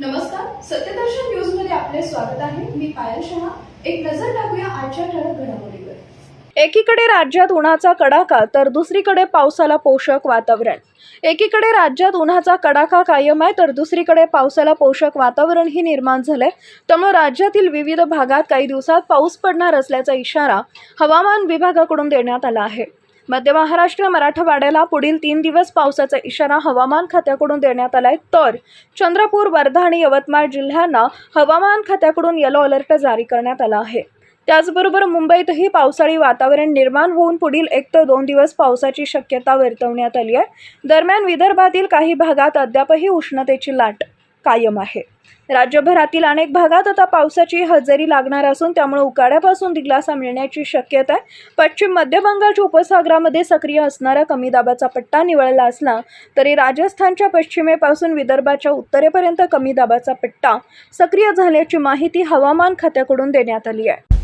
नमस्कार सत्यदर्शन न्यूजमध्ये आपले स्वागत आहे. मी पायल शहा. एक नजर टाकूया आजच्या ठळक घडामोडीवर. एकीकडे राज्यात उन्हाचा कडाका तर दुसरीकडे पावसाला पोषक वातावरण. एकीकडे राज्यात उन्हाचा कडाका कायम आहे तर दुसरीकडे पावसाला पोषक वातावरणही निर्माण झालंय. त्यामुळे राज्यातील विविध भागात काही दिवसात पाऊस पडणार असल्याचा इशारा हवामान विभागाकडून देण्यात आला आहे. मध्य महाराष्ट्र मराठवाड्याला पुढील तीन दिवस पावसाचा इशारा हवामान खात्याकडून देण्यात आलाय. तर चंद्रपूर वर्धा आणि यवतमाळ जिल्ह्यांना हवामान खात्याकडून येलो अलर्ट जारी करण्यात आला आहे. त्याचबरोबर मुंबईतही पावसाळी वातावरण निर्माण होऊन पुढील एक ते दोन दिवस पावसाची शक्यता वर्तवण्यात आली आहे. दरम्यान विदर्भातील काही भागात अद्यापही उष्णतेची लाट कायम आहे. राज्यभरातील अनेक भागात आता पावसाची हजेरी लागणार असून त्यामुळे उकाड्यापासून दिलासा मिळण्याची शक्यता आहे. पश्चिम मध्य बंगालच्या उपसागरामध्ये सक्रिय असणारा कमी दाबाचा पट्टा निवळला असला तरी राजस्थानच्या पश्चिमेपासून विदर्भाच्या उत्तरेपर्यंत कमी दाबाचा पट्टा सक्रिय झाल्याची माहिती हवामान खात्याकडून देण्यात आली आहे.